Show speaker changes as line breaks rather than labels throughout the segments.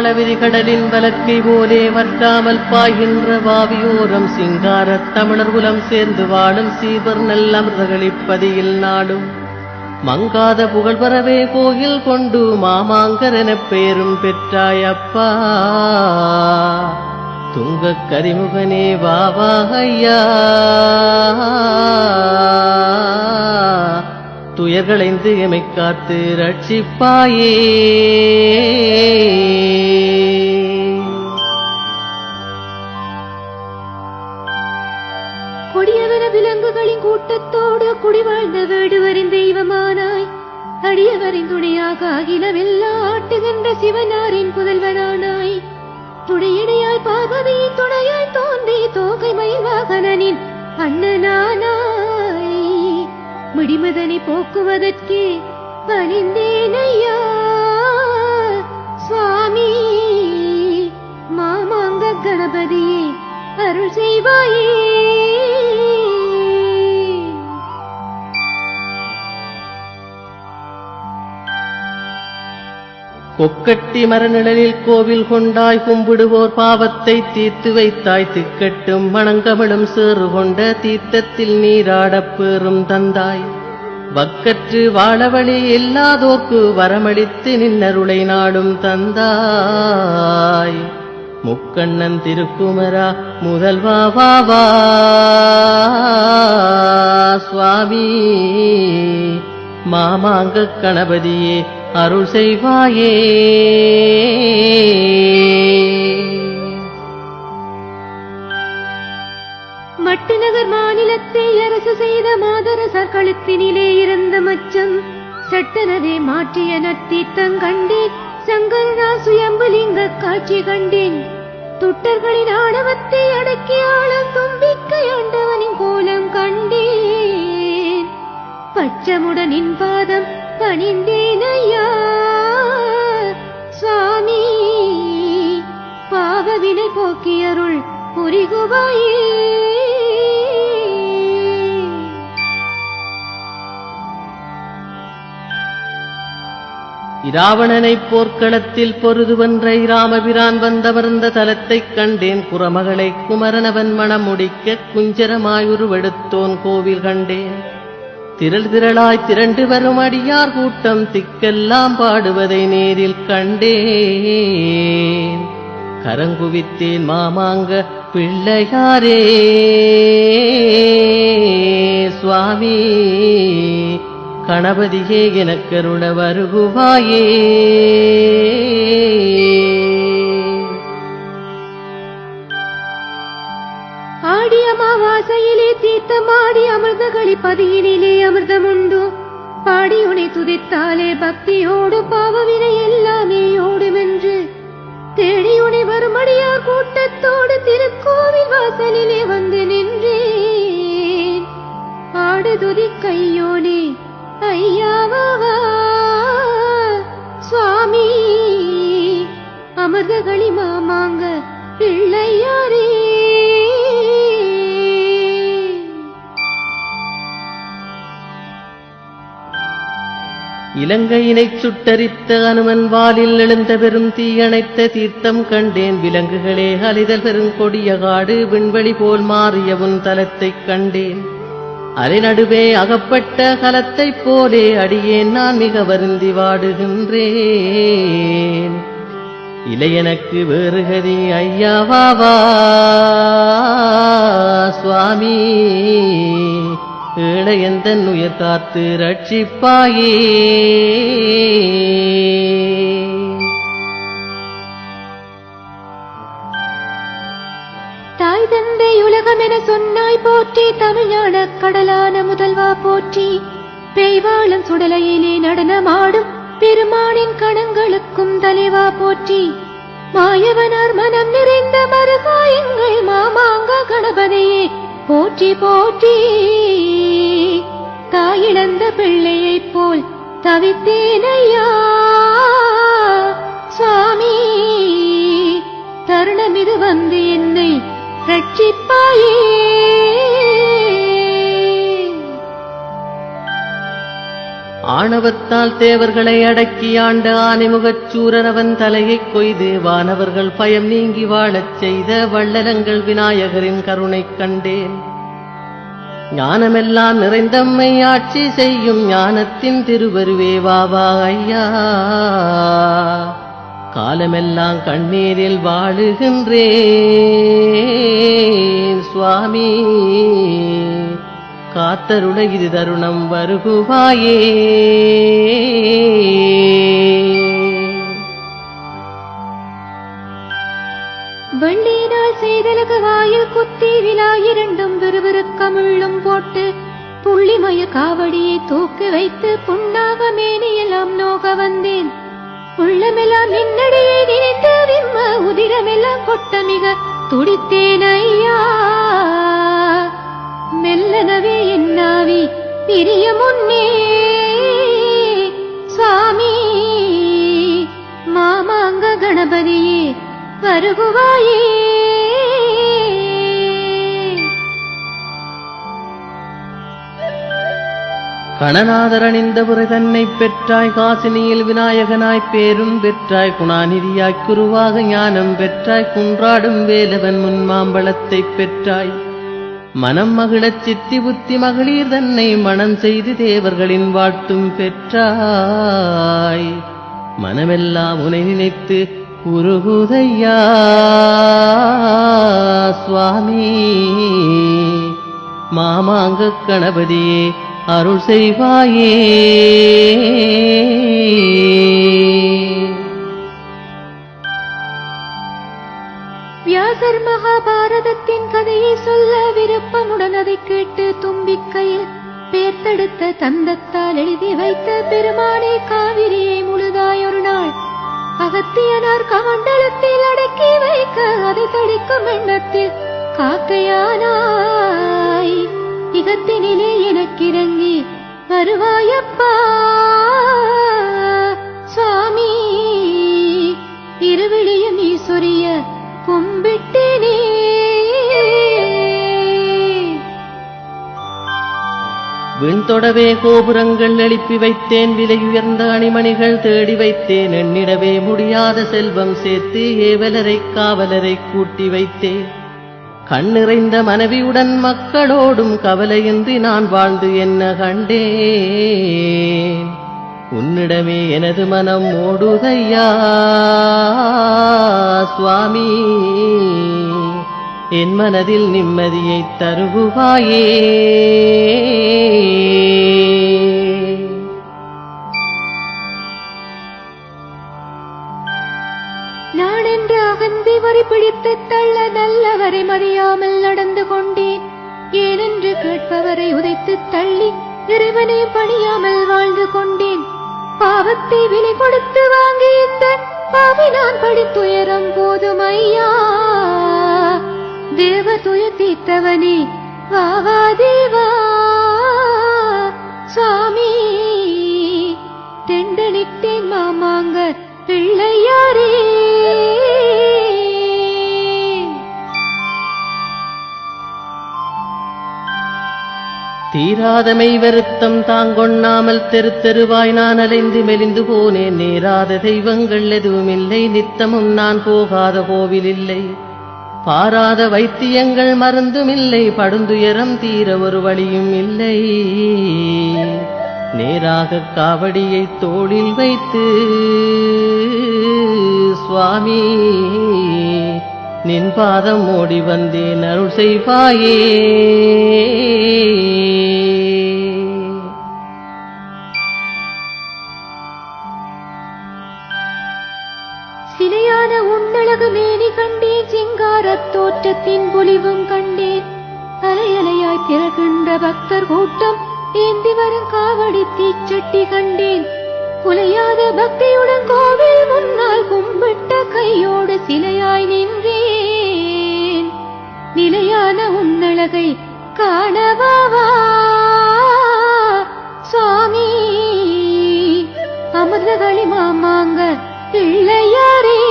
அளவிரி கடலின் வலக்கை போலே வற்றாமல் பாய்கின்ற வாவியோரம் சிங்கார தமிழர் குலம் சேர்ந்து வாழும் சீவர் நல்லமிர்தகளிப்பதியில் நாடும். மங்காத புகழ் வரவே கோயில் கொண்டு மாமாங்கர் எனப் பெயரும் பெற்றாய் அப்பா. துங்கக் கரிமுகனே வாவா ஐயா. துயர்களைந்து எமை காத்து ரட்சிப்பாயே.
கொடியவன விலங்குகளின் கூட்டத்தோடு குடிவாழ்ந்த வேடுவரின் தெய்வமானாய். அடியவரின் துணையாக அகிலமெல்லாம் ஆட்டுகின்ற சிவனாரின் புதல்வனானாய். துணையடையாய் பார்வதியின் துணையாய் தோன்றி தோகை மயில்வாகனின் அண்ணனானாய். முடிமதனை போக்குவதற்கே பணிந்தேன் ஐயா சுவாமி மாமாங்க கணபதியே அருள் செய்வாயே.
கொக்கட்டி மரநிழலில் கோவில் கொண்டாய் கும்பிடுவோர் பாவத்தை தீர்த்து வைத்தாய் திக்கட்டும் மணங்கமிழும் சேறு கொண்ட தீர்த்தத்தில் நீராடப் பேறும் தந்தாய். வக்கற்று வாழவழி இல்லாதோர்க்கு வரமளித்து நின்னருளை நாடும் தந்தாய். முக்கண்ணன் திருக்குமரா முதல்வா வா வா சுவாமி. மாமாங்க கணபதியே அருள் செய்வாயே.
மட்டுநகர் மாநிலத்தை அரசு செய்த மாதரசர் கழுத்தினிலே இருந்த மச்சம் சட்டனவே மாற்றிய நத்தி தங்கண்டேன் சங்கரனா சுயம்புலிங்க காட்சி கண்டேன். துட்டர்களின் ஆணவத்தை அடக்கி ஆளும் தும்பிக்கையாண்டவனின் கோலம் கண்டேன். பச்சமுடன் பாதம் பணிந்தேன் ஐயா சுவாமி பாவவினை போக்கியருள் புரிகுவாயே.
இராவணனைப் போர்க்களத்தில் பொருதுவன்றை இராமபிரான் வந்தமர்ந்த தலத்தைக் கண்டேன். குரமகளை குமரனவன் மணம் முடிக்க குஞ்சரமாயுருவெடுத்தோன் கோவில் கண்டேன். திரள் திரளாய் திரண்டு வரும் அடியார் கூட்டம் திக்கெல்லாம் பாடுவதை நேரில் கண்டேன். கரங்குவித்தேன் மாமாங்க பிள்ளையாரே. சுவாமி கணபதியே எனக்கருள வருகுவாயே.
ஆசையிலே தீர்த்தமாடி அமிர்தகளி பதியினிலே அமிர்தமுண்டு. பாடி உனை துதித்தாலே பக்தியோடு பாவவினை எல்லாமே ஓடுமென்று. தேடி உனை வருமடியார் கூட்டத்தோடு திருக்கோவில் வாசலிலே வந்து நின்றேன். ஆடு துதி கையோனே ஐயாவா சுவாமி. அமிர்தகளி மாமாங்க பிள்ளையாரே.
இலங்கையினைச் சுட்டரித்த அனுமன் வாலில் எழுந்த பெரும் தீயணைத்த தீர்த்தம் கண்டேன். விலங்குகளே அலிதல் பெருங்கொடிய காடு விண்வெளி போல் மாறிய உன் தலத்தைக் கண்டேன். அலைநடுவே அகப்பட்ட கலத்தைப் போலே அடியேன். நான் மிக வருந்தி வாடுகின்றேன். இளையனக்கு வேறு கதி ஐயாவாவா சுவாமி. ஏழையந்தன் உயர் காத்து ரட்சிப்பாயே?
தாய் தந்தை உலகம் என சொன்னாய் போற்றி தமிழ்நாட கடலான முதல்வா போற்றி. பெய்வாளம் சுடலையிலே நடனமாடும் பெருமானின் கணங்களுக்கும் தலைவா போற்றி. மாயவனார் மனம் நிறைந்த மருகாயங்கள் மாமாங்க கணபதியே. போற்றி போற்றி. தாயிழந்த பிள்ளையைப் போல் தவித்தேனையா? சுவாமி தருணமிது வந்து என்னை ரட்சிப்பாயே.
ஆணவத்தால் தேவர்களை அடக்கி ஆண்ட ஆனைமுகச் சூரனவன் தலையைக் கொய்து வானவர்கள் பயம் நீங்கி வாழச் செய்த வள்ளலங்கள் விநாயகரின் கருணைக் கண்டேன். ஞானமெல்லாம் நிறைந்தம்மை ஆட்சி செய்யும் ஞானத்தின் திருவருவே வாவா ஐயா. காலமெல்லாம் கண்ணீரில் வாழுகின்றேன் சுவாமி. காத்தருள இது தருணம் வருகுவாயே.
வண்டியினால் செய்தலகு வாயில் குத்தி விழா இரண்டும் விறுவிறுக்கமிழும் போட்டு புள்ளிமய காவடியை தூக்கி வைத்து புண்ணாக மேனியெல்லாம் நோக வந்தேன். உள்ளமெல்லாம் நின்னடியை நினைத்து விம்ம உதிரமெல்லாம் கொட்ட மிக துடித்தேன் ஐயா. மெல்லனவே என்னாவி பிரிய முன்னே. சுவாமி மாமாங்க கணபதியே வருகுவாயே.
கணநாதரணிந்த புரை தன்னை பெற்றாய் காசினியில் விநாயகனாய் பேரும் பெற்றாய் குணாநிதியாய் குருவாக ஞானம் பெற்றாய் குன்றாடும் வேலவன் முன்மாம்பழத்தைப் பெற்றாய். மனம் மகிழச் சித்தி புத்தி மகளிர் தன்னை மனம் செய்து தேவர்களின் வாட்டும் பெற்றாய். மனமெல்லாம் உனை நினைத்து குருகுதையா சுவாமி. மாமாங்க கணபதியே அருள் செய்வாயே.
வியாசர் மகாபாரதத்தின் கதையை சொல்ல விருப்பமுடன் அதை கேட்டு தும்பிக்கையில் பேர்த்தெடுத்த தந்தத்தால் எழுதி வைத்த பெருமானே காவிரியை முழுதாய் ஒரு நாள் அகத்தியனார் கமண்டலத்தில் அடக்கி வைக்க அதை தடிக்கும் எண்ணத்தில் காக்கையானாய் இகத்தினிலே எனக்கிறங்கி வருவாயப்பா சுவாமி இருவிழியும் ஈஸ்வரிய
விண்தொடவே கோபுரங்கள் எழுப்பி வைத்தேன் விலையுயர்ந்த அணிமணிகள் தேடி வைத்தேன் எண்ணிடவே முடியாத செல்வம் சேர்த்து ஏவலரை காவலரை கூட்டி வைத்தேன். கண்ணிறைந்த மனைவியுடன் மக்களோடும் கவலையின்றி நான் வாழ்ந்து என்ன கண்டேன்? உன்னிடமே எனது மனம் ஓடுதையா சுவாமி? என் மனதில் நிம்மதியைத் தருகுவாயே.
நான் என்று அகந்தி வரி பிடித்து தள்ள நல்லவரை மறியாமல் நடந்து கொண்டேன். ஏனென்று கேட்பவரை உதைத்து தள்ளி இறைவனை பணியாமல் வாழ்ந்து கொண்டேன். பாவத்தை விலை கொடுத்து வாங்கி இந்த பாவி நான் படித்துயரும் போதும் ஐயா. தேவ துய தீர்த்தவனே வாவா தேவா சாமி தெண்டனிட்டேன் மாமாங்க பிள்ளையாரே
தீராதமை வருத்தம் தாங்கொண்ணாமல் தெரு தெருவாய் நான் அலைந்து மெலிந்து போனேன். நேராத தெய்வங்கள் எதுவும் இல்லை நித்தமும் நான் போகாத கோவில் இல்லை பாராத வைத்தியங்கள் மருந்துமில்லை படுந்துயரம் தீர ஒரு வழியும் இல்லை. நேராக காவடியை தோளில் வைத்து சுவாமி நின் பாதம் ஓடி வந்தேன் அருள் செய்வாயே.
உன்னழகு கண்டேன் சிங்காரத் தோற்றத்தின் பொலிவும் கண்டேன். அலையலையாய் திரகின்ற பக்தர் கூட்டம் ஏந்தி வரும் காவடி தீச்சட்டி கண்டேன். குலையாத பக்தியுடன் கோவில் முன்னால் கும்பிட்ட கையோடு சிலையாய் நின்றேன். நிலையான உன்னழகை காணவாவா சுவாமி. அமிர்தகளி மாமாங்க பிள்ளையாரே.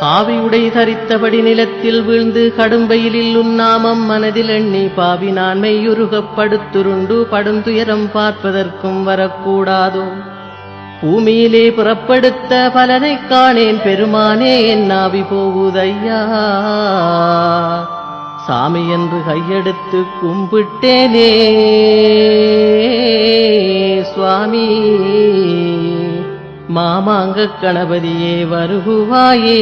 ஆவியுடை தரித்தபடி நிலத்தில் வீழ்ந்து கடும் வெயிலில் உன்னாமம் மனதில் எண்ணி பாவி நான் மெய்யுருகப் படுத்துருண்டு படும் துயரம் பார்ப்பதற்கும் வரக்கூடாதோ. பூமியிலே புறப்படுத்த பலனைக் காணேன் பெருமானே என் ஆவி போகுதையா சாமி என்று கையெடுத்து கும்பிட்டேனே சுவாமி. மாமாங்க கணபதியே வருகுவாயே.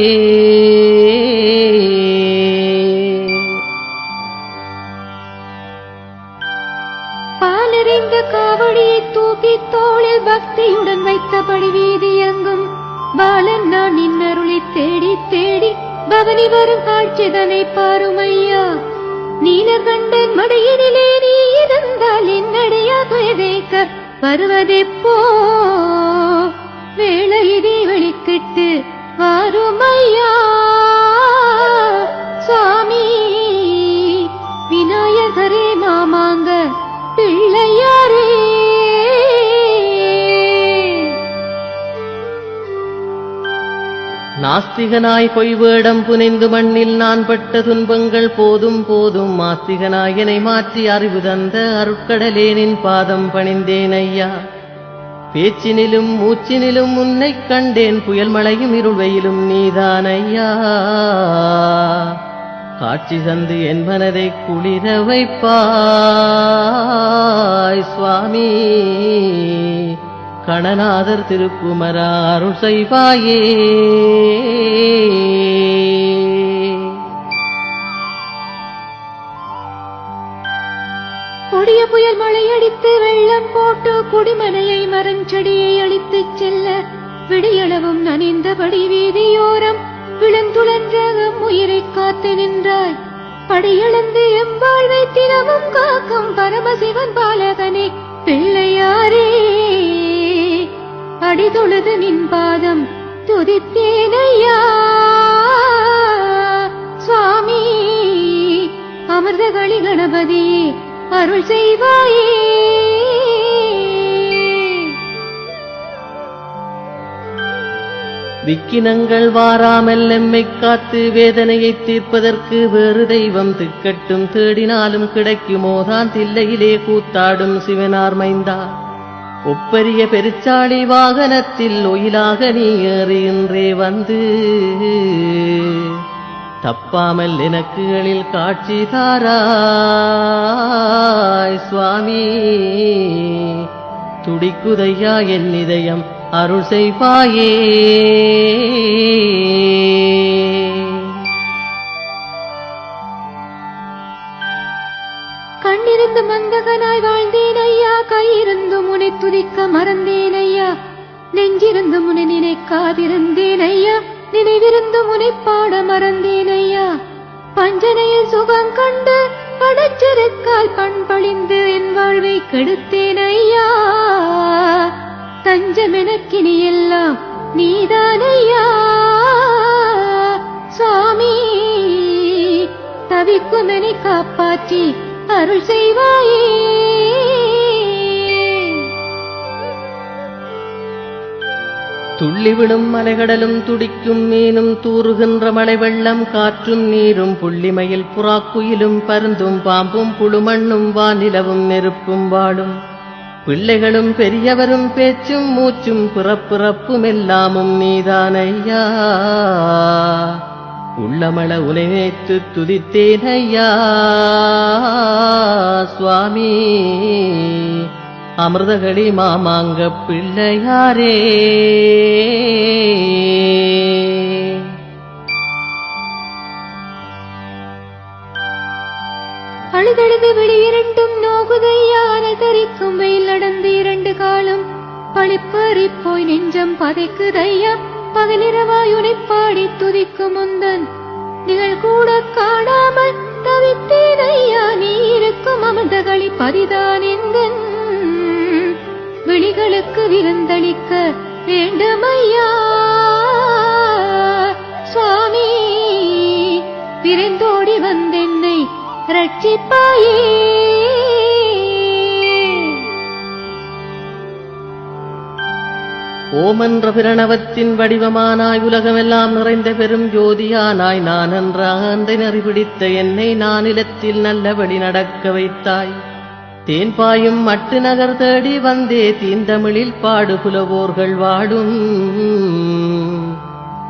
பாலறிந்த காவடியை தூக்கி தோளில் பக்தியுடன் வைத்தபடி வீதி எங்கும் பாலன் நான் நின்னருளை தேடி தேடி பவனி வரும் காட்சிதனை பாருமையா நீலகண்டன் மடையினிலே நீ இருந்தால் என்னடையா துயதேக்க வருவதெப்போ வேளையிலே வெளிக்கிட்டு வாருமையா சுவாமி விநாயகரே மாமாங்க பிள்ளையாரே.
நாஸ்திகனாய் பொய் வேடம் புனைந்து மண்ணில் நான் பட்ட துன்பங்கள் போதும் போதும் ஆஸ்திகனாய் என்னை மாற்றி அறிவு தந்த அருட்கடலேனின் பாதம் பணிந்தேன் ஐயா. பேச்சினிலும் மூச்சினிலும் உன்னை கண்டேன். புயல் மழையும் இருள் வெயிலும் நீதான் ஐயா காட்சி தந்து என் மனதை குளிர வைப்பாய் சுவாமி. கணநாதர் திருக்குமர அருள் செய்வாயே.
கொடிய புயல் மழையடித்து வெள்ளம் போட்டு குடிமனையை மரஞ்செடியை அழித்துச் செல்ல விடியளவும் நனைந்தபடி வீதியோரம் விழுந்துழன்ற உயிரை காத்து நின்றாய். படியளந்து எம்பாழ்வை தினமும் காக்கும் பரமசிவன் பாலகனே பிள்ளையாரே அடிதொழுது நின் பாதம் துதித்தேனையா சுவாமி அமிர்தகளி கணபதியே அருள் செய்வாயே.
விக்கினங்கள் வாராமல் எம்மை காத்து வேதனையை தீர்ப்பதற்கு வேறு தெய்வம் திக்கட்டும் தேடினாலும் கிடைக்குமோ தான் தில்லையிலே கூத்தாடும் சிவனார் மைந்தா. ஒப்பரிய பெருச்சாளி வாகனத்தில் ஒயிலாக நீ ஏறி இன்றே வந்து. தப்பாமல் எனக்கு எழில் காட்சி தாராய் சுவாமி. துடிக்குதையா என் இதயம் அருள் செய்வாயே.
கண்ணிருந்து மந்தகனாய் வாழ்ந்தேன் ஐயா கையிருந்து முனை துதிக்க மறந்தேன் ஐயா நெஞ்சிருந்து முனை நினைக்காதிருந்தேன் ஐயா நினைவிருந்து முனைப்பாட மறந்தேன் ஐயா பஞ்சனையில் சுகம் கண்டு படச்சிருக்கால் பண்பழிந்து என் வாழ்வை கெடுத்தேன் ஐயா தஞ்சமெனக்கினி எல்லாம் நீதான் ஐயா சாமி தவிக்கும் காப்பாற்றி அருள் செய்வாயே?
துள்ளிவிடும் மலைகடலும் துடிக்கும் மீனும் தூறுகின்ற மழை வெள்ளம் காற்றும் நீரும் புள்ளிமையில் புறாக்குயிலும் பருந்தும் பாம்பும் புழுமண்ணும் வானிலவும் நெருப்பும் வாழும். பிள்ளைகளும் பெரியவரும் பேச்சும் மூச்சும் பிறப்பிறப்பும் எல்லாமும் நீதான் ஐயா உள்ளமள உலைநேத்து துதித்தேன் ஐயா சுவாமி. அமிர்தகளி மாமாங்க பிள்ளையாரே.
அழுதழுது வெளியிரண்டும் நோகுதையான தரிக்கும் வெயில் நடந்து இரண்டு காலம். பழிப்பறி போய் நெஞ்சம் பதைக்குதையா பகலிரவாயுனை பாடி துதிக்கும் முந்தன். நிகழ் கூட காணாமல் தவித்தேன் நீ இருக்கும் அமிர்தகளி பதிதான் விழிகளுக்கு விருந்தளிக்க வேண்டுமையா? சுவாமி விரைந்தோடி வந்தென்னை ரட்சிப்பாயே
ஓமென்ற பிரணவத்தின் வடிவமானாய் உலகமெல்லாம் நிறைந்த பெரும் ஜோதியானாய் நான் என்ற அகந்தை நெறிபிடித்த என்னை நானிலத்தில் நல்லபடி நடக்க வைத்தாய். தேன்பாயும் மட்டு நகர் தேடி வந்தே தீந்தமிழில் பாடு புலவோர்கள் வாடும்.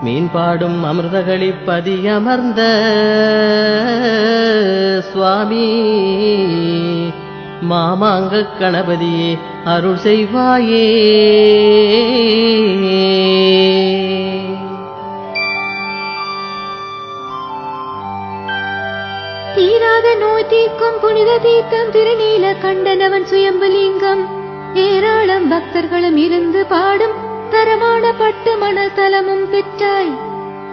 மீன் பாடும் அமிர்தகளி பதியமர்ந்த சுவாமி மாமாங்க கணபதியே அருள் செய்வாயே.
தீராத தீர்க்கும் புனித தீர்த்தம் திருநீல கண்டனவன் சுயம்புலிங்கம் ஏராளம் பக்தர்களும் இருந்து பாடும் தரமான பட்டு மணத்தலமும் பெற்றாய்.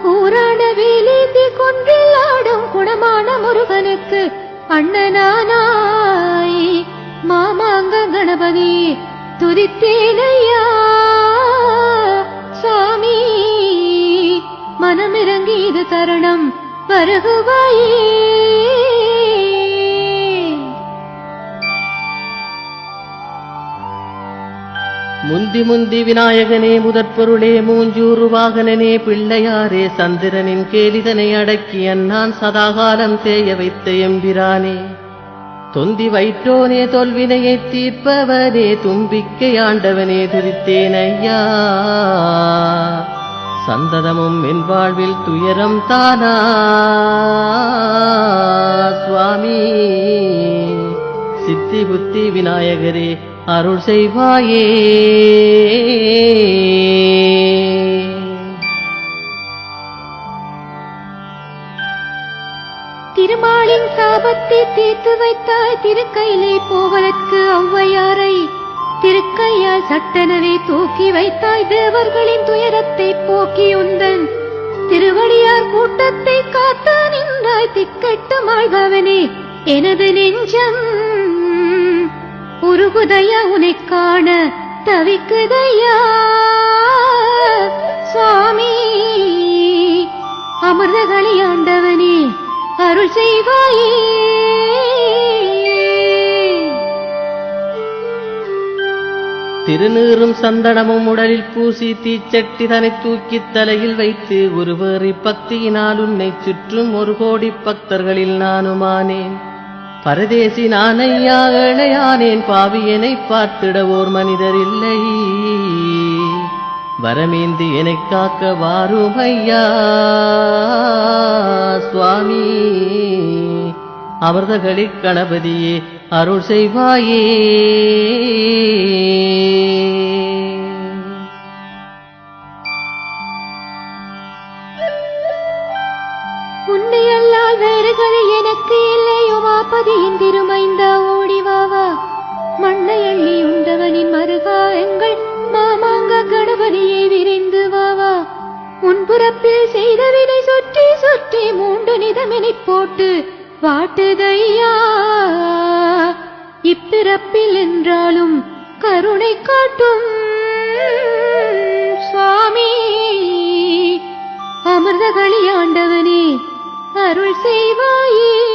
கூறான வேலேந்தி கொன்றில் ஆடும் குணமான முருகனுக்கு அண்ணனானாய். மாமாங்க கணபதி துதித்தேனையா? சாமி மனமிறங்கி இது தருணம் வருகுவாயே.
முந்தி முந்தி விநாயகனே முதற்பொருளே மூஞ்சூறு வாகனனே பிள்ளையாரே சந்திரனின் கேலிதனை அடக்கி அண்ணான் சதாகாலம் தேய வைத்த எம்பிரானே. தொந்தி வைட்டோனே தொல்வினையை தீர்ப்பவனே தும்பிக்கை ஆண்டவனே துரித்தேன் ஐயா. சந்ததமும் என் வாழ்வில் துயரம் தானா? சுவாமி சித்தி புத்தி விநாயகரே அருள் செய்வாயே.
திருமாலின் சாபத்தை தீர்த்து வைத்தாய் திருக்கையிலே போவதற்கு ஔவையாரை. திருக்கையால் சட்டனவே தூக்கி வைத்தாய் தேவர்களின் துயரத்தை போக்கி உந்தன். திருவடியார் கூட்டத்தை காத்த நின்றாய் திக்கெட்டு மாழ்பவனே. எனது நெஞ்சம் உருகுதையா உனைக் காண தவிக்குதையா? சுவாமி அமிர்தகளி ஆண்டவனே அருள் செய்வாயே.
திருநீறும் சந்தனமும் உடலில் பூசி தீச்சட்டி தனை தூக்கித் தலையில் வைத்து ஒருவர் இப்பக்தியினால் உன்னை சுற்றும் ஒரு கோடி பக்தர்களில் நானுமானேன். பரதேசி நானையா ஏழையானேன் பாவியனை பார்த்திட ஓர் மனிதர் இல்லை. வரமேந்தி என காக்க வாரும் ஐயா சுவாமி. அமிர்தகளி கணபதியே அருள் செய்வாயே.
உமாபதியின் திருமைந்த ஓடிவாவா? மண்ணை அள்ளி உண்டவனின் மருகா எங்கள் மாமாங்க கணபதியை விரைந்து வாவா? முன்புறப்பில் செய்த வினை சுற்றி சுற்றி மூன்று நிதமினை போட்டு வாட்டுதையா? இப்பிறப்பில் என்றாலும் கருணை காட்டும் சுவாமி. அமிர்தகளி ஆண்டவனே அருள் செய்வாயே.